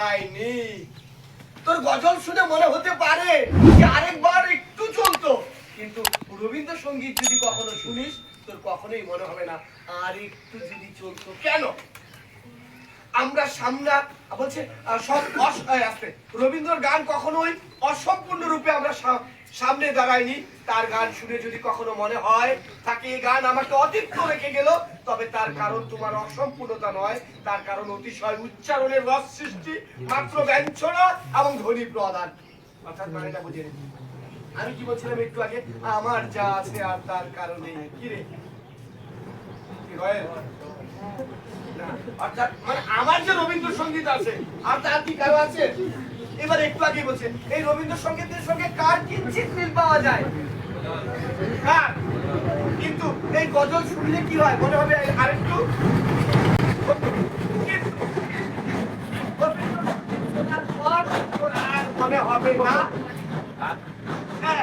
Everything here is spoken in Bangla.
পাইনি। তোর গজল শুনে মনে হতে পারে যে আরেকবার একটু চলতো। কিন্তু রবীন্দ্রসঙ্গীত যদি কখনো শুনিস, তোর কখনোই মনে হবে না আর একটু যদি চলতো। কেন? আমরা সামনা বলছে সব আস্তে। রবীন্দ্রর গান কখনোই অসম্পূর্ণ রূপে আমরা সামনে দাঁড়াইনি। তার গান শুনে যদি কখনো মনে হয়, তাকে এই গান আমাকে অতিরিক্ত রেখে গেল, তবে তার কারণ তোমার অসম্পূর্ণতা নয়। তার কারণ অতিশয় উচ্চারণের রস সৃষ্টি, মাত্র ব্যঞ্জনা এবং ধ্বনি প্রদান। অর্থাৎ মানেটা বুঝে আমি কি বলছিলাম একটু আগে? আমার যা আছে আর তার কারণে। কি রে? মানে আমার যে রবীন্দ্রসঙ্গীত আছে আর তার কি কারও আছে? এবার একটু আগে বলছে এই রবীন্দ্রসঙ্গীতের সঙ্গে কার কিঞ্চিত মিল পাওয়া যায়? কার? কিন্তু এই গজল শুনলে কি হয়? মনে হবে আরেকটু? মনে হবে না। হ্যাঁ,